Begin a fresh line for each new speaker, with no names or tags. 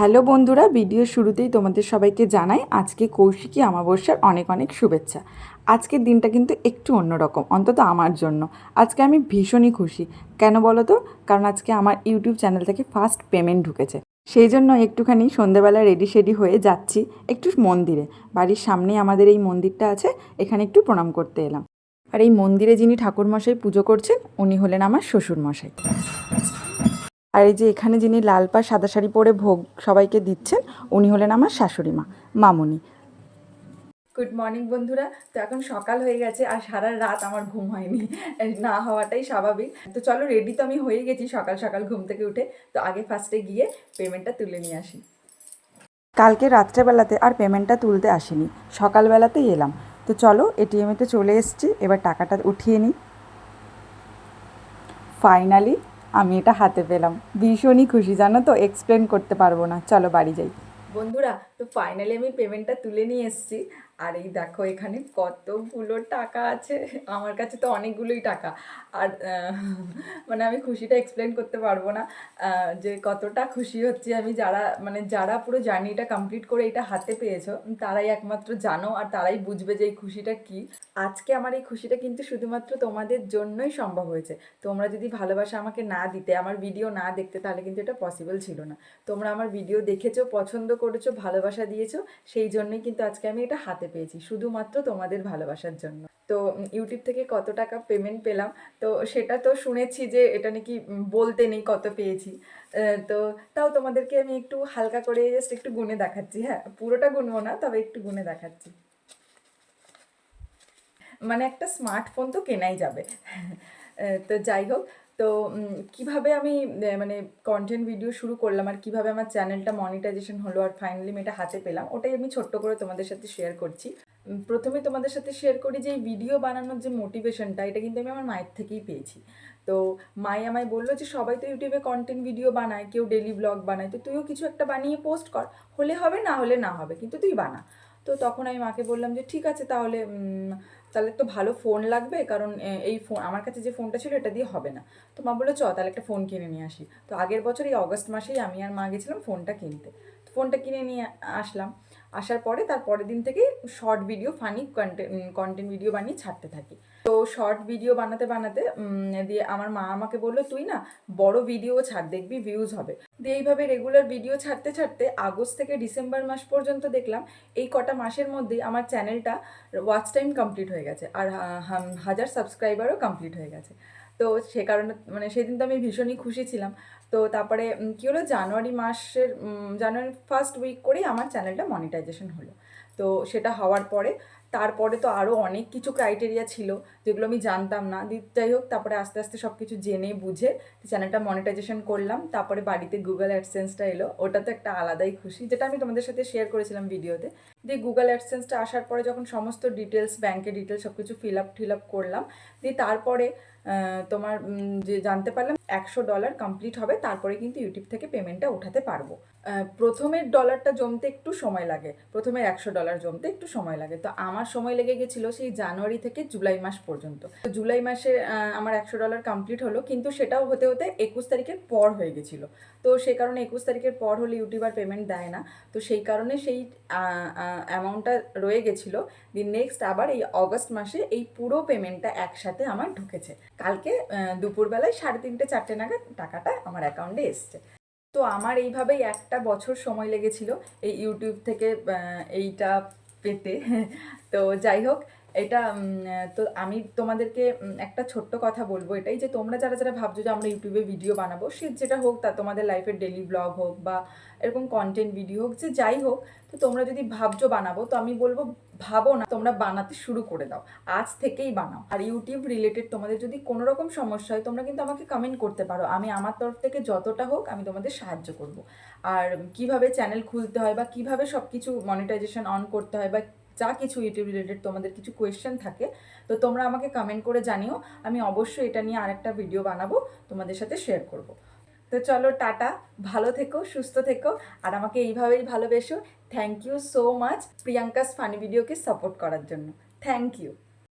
Hello বন্ধুরা, video শুরুতেই তোমাদের সবাইকে জানাই আজকে কৌশিকী অমাবস্যার অনেক অনেক শুভেচ্ছা। আজকের দিনটা কিন্তু একটু অন্যরকম, অন্তত আমার জন্য। আজকে আমি ভীষণই খুশি। কেন বলো তো? কারণ আজকে আমার ইউটিউব চ্যানেল থেকে ফার্স্ট পেমেন্ট ঢুকেছে। সেই জন্য একটুখানি সন্ধেবেলা রেডি শেডি হয়ে যাচ্ছি একটু মন্দিরে। বাড়ির সামনেই আমাদের এই মন্দিরটা আছে, এখানে একটু প্রণাম করতে এলাম। আর এই মন্দিরে যিনি ঠাকুরমশাই পুজো করছেন, উনি হলেন আমার শ্বশুরমশাই। আর এই যে এখানে যিনি লাল পা সাদা শাড়ি পরে ভোগ সবাইকে দিচ্ছেন উনি হলেন আমার শাশুড়ি মা মামুনি। গুড মর্নিং বন্ধুরা তো এখন সকাল হয়ে গেছে আর সারা রাত আমার ঘুম হয়নি না হওয়াটাই স্বাভাবিক। তো চলো রেডি তো আমি হয়ে গেছি সকাল সকাল ঘুম থেকে উঠে তো আগে ফার্স্টে গিয়ে পেমেন্টটা তুলে নিয়ে আসি। কালকে রাত্রেবেলাতে আর পেমেন্টটা তুলতে আসিনি সকালবেলাতেই এলাম। তো চলো এটিএমেতে চলে এসছি এবার টাকাটা উঠিয়ে নিই। ফাইনালি আমি এটা হাতে পেলাম। ভীষণই খুশি, জানো তো? এক্সপ্লেন করতে পারব না। চলো বাড়ি যাই। বন্ধুরা তো ফাইনালি আমি পেমেন্টটা তুলে নিয়ে এসেছি। আর এই দেখো এখানে কতগুলো টাকা আছে। আমার কাছে তো অনেকগুলোই টাকা। আর মানে আমি খুশিটা এক্সপ্লেন করতে পারব না। যে কতটা খুশি হচ্ছি আমি যারা মানে যারা পুরো জার্নিটা কমপ্লিট করে এটা হাতে পেয়েছ, তারাই একমাত্র জানো আর তারাই বুঝবে যে এই খুশিটা কি। আজকে আমার এই খুশিটা কিন্তু শুধুমাত্র তোমাদের জন্যই সম্ভব হয়েছে। তোমরা যদি ভালোবাসা আমাকে না দিতে, আমার ভিডিও না দেখতে, তাহলে কিন্তু এটা পসিবল ছিল না। তোমরা আমার ভিডিও দেখেছ, পছন্দ করেছ, ভালোবাসা দিয়েছ, সেই জন্যই কিন্তু আজকে আমি এটা হাতে পেয়েছি, শুধুমাত্র তোমাদের ভালোবাসার জন্য। তো ইউটিউব থেকে কত টাকা পেমেন্ট পেলাম, তো সেটা তো শুনেছি যে এটা নাকি বলতে নেই কত পেয়েছি। তো তাও তোমাদেরকে আমি একটু হালকা করে জাস্ট একটু গুনে দেখাচ্ছি হ্যাঁ? পুরোটা গুনবো না, তবে একটু গুনে দেখাচ্ছি। মানে একটা স্মার্টফোন তো কেনাই যাবে। তো যাই হোক তো কীভাবে আমি মানে কন্টেন্ট ভিডিও শুরু করলাম আর কীভাবে আমার চ্যানেলটা মনিটাইজেশন হলো আর ফাইনালি আমি এটা হাতে পেলাম, ওটাই আমি ছোট্ট করে তোমাদের সাথে শেয়ার করছি। প্রথমে তোমাদের সাথে শেয়ার করি যে এই ভিডিও বানানোর যে মোটিভেশনটা এটা কিন্তু আমি আমার মায়ের থেকেই পেয়েছি। তো, মাই আমায় বলল যে, সবাই তো ইউটিউবে কন্টেন্ট ভিডিও বানায়, কেউ ডেলি ব্লগ বানায়, তো তুইও কিছু একটা বানিয়ে পোস্ট কর, হলে হবে না হলে না হবে, কিন্তু তুই বানা। তো তখন আমি মাকে বললাম যে, ঠিক আছে তাহলে তাহলে তো ভালো ফোন লাগবে, কারণ এই ফোন আমার কাছে যে ফোনটা ছিল এটা দিয়ে হবে না। তো মা বলল, চ, তাহলে একটা ফোন কিনে নিয়ে আসি। তো আগের বছর এই অগস্ট মাসেই আমি আর মা গেছিলাম ফোনটা কিনতে। তো ফোনটা কিনে নিয়ে আসলাম। আসার পরে তার পরের দিন থেকেই short video funny content video বানিয়ে ছাড়তে থাকি। তো শর্ট ভিডিও বানাতে বানাতে দিয়ে আমার মা আমাকে বলল, তুই না বড় ভিডিও ছাড়, দেখবি ভিউজ হবে। দিয়ে এইভাবে রেগুলার ভিডিও ছাড়তে ছাড়তে আগস্ট থেকে ডিসেম্বর মাস পর্যন্ত দেখলাম, এই কটা মাসের মধ্যে আমার চ্যানেলটা ওয়াচ টাইম কমপ্লিট হয়ে গেছে, আর হাজার সাবস্ক্রাইবারও কমপ্লিট হয়ে গেছে। তো সে কারণে মানে সেদিন তো আমি ভীষণই খুশি ছিলাম। তো তারপরে কী হলো? জানুয়ারি মাসের জানুয়ারি ফার্স্ট উইক করেই আমার চ্যানেলটা মনিটাইজেশন হলো। তো সেটা হওয়ার পরে তারপরে তো আরও অনেক কিছু ক্রাইটেরিয়া ছিল, যেগুলো আমি জানতাম না। যাই হোক, তারপরে আস্তে আস্তে সব কিছু জেনে বুঝে চ্যানেলটা মনিটাইজেশন করলাম। তারপরে বাড়িতে গুগল অ্যাডসেন্সটা এলো। ওটা তো একটা আলাদাই খুশি, যেটা আমি তোমাদের সাথে শেয়ার করেছিলাম ভিডিওতে দিয়ে গুগল অ্যাডসেন্সটা আসার পরে যখন সমস্ত ডিটেলস ব্যাংকের ডিটেলস সব কিছু ফিল আপ ফিল আপ করলাম। দিয়ে তারপরে তোমার যে জানতে পারলাম একশো ডলার কমপ্লিট হবে, তারপরে কিন্তু ইউটিউব থেকে পেমেন্টটা উঠাতে পারব। প্রথমের ডলারটা জমতে একটু সময় লাগে, প্রথমে একশো ডলার জমতে একটু সময় লাগে। তো আমার সময় লেগে গেছিল সেই জানুয়ারি থেকে জুলাই মাস পর্যন্ত। তো জুলাই মাসে আমার একশো ডলার কমপ্লিট হলো, কিন্তু সেটাও হতে হতে একুশ তারিখের পর হয়ে গেছিল। তো সেই কারণে একুশ তারিখের পর হলে ইউটিউবার পেমেন্ট দেয় না। তো সেই কারণে সেই অ্যামাউন্টটা রয়ে গেছিল। দি নেক্সট আবার এই অগস্ট মাসে এই পুরো পেমেন্টটা একসাথে আমার ঢুকেছে। কালকে দুপুরবেলায় সাড়ে তিনটে, চারটে নাগাদ টাকাটা আমার অ্যাকাউন্টে এসছে। তো আমার এইভাবেই একটা বছর সময় লেগেছিল এই ইউটিউব থেকে এইটা পেতে। তো যাই হোক এটা তো আমি তোমাদেরকে একটা ছোট্ট কথা বলব এটাই যে তোমরা যারা যারা ভাবছ যে আমরা ইউটিউবে ভিডিও বানাবো, সে যেটা হোক তা তোমাদের লাইফের ডেলি ব্লগ হোক বা এরকম কন্টেন্ট ভিডিও হোক, যে যাই হোক, তো তোমরা যদি ভাবছ বানাবো, তো আমি বলব ভাবো না, তোমরা বানাতে শুরু করে দাও, আজ থেকেই বানাও। আর ইউটিউব রিলেটেড তোমাদের যদি কোনো রকম সমস্যা হয়, তোমরা কিন্তু আমাকে কমেন্ট করতে পারো। আমি আমার তরফ থেকে যতটা হোক আমি তোমাদের সাহায্য করব। আর কীভাবে চ্যানেল খুলতে হয় বা কীভাবে সব কিছু মনিটাইজেশন অন করতে হয় বা যা কিছু ইউটিউব রিলেটেড তোমাদের কিছু কোয়েশ্চেন থাকে, তো তোমরা আমাকে কমেন্ট করে জানিও। আমি অবশ্যই এটা নিয়ে আরেকটা ভিডিও বানাবো, তোমাদের সাথে শেয়ার করব। তো চলো, টাটা, ভালো থেকো, সুস্থ থেকো, আর আমাকে এইভাবেই ভালোবেসো। Thank you so much Priyanka's funny ভিডিওকে সাপোর্ট করার জন্য। Thank you